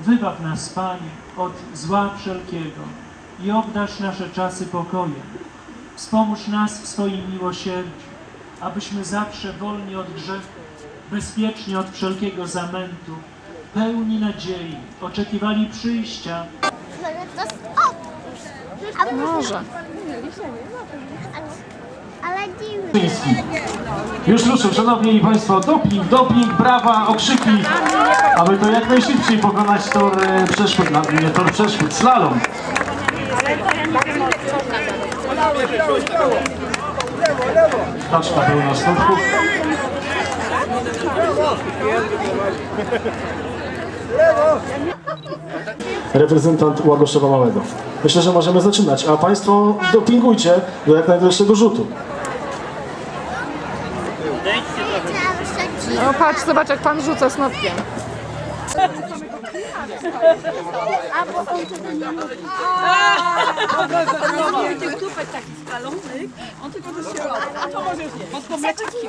Wybaw nas, Panie, od zła wszelkiego i obdarz nasze czasy pokojem. Wspomóż nas w swoim miłosierdziu, abyśmy zawsze wolni od grzechu, bezpieczni od wszelkiego zamętu, pełni nadziei, oczekiwali przyjścia. Może. Już ruszył, szanowni państwo, doping, doping, brawa, okrzyki, aby to jak najszybciej pokonać tor e, przeszkód, na, nie tor przeszkód, slalom. Taczka pełna stópków. Reprezentant Łagoszowa Małego. Myślę, że możemy zaczynać, a państwo dopingujcie do jak najdalszego rzutu. No patrz, zobacz jak pan rzuca snopkiem. Albo on tego nie mówi. Tych tupek taki spalonych, on tylko do środka. A to może nie. Pod komleczki.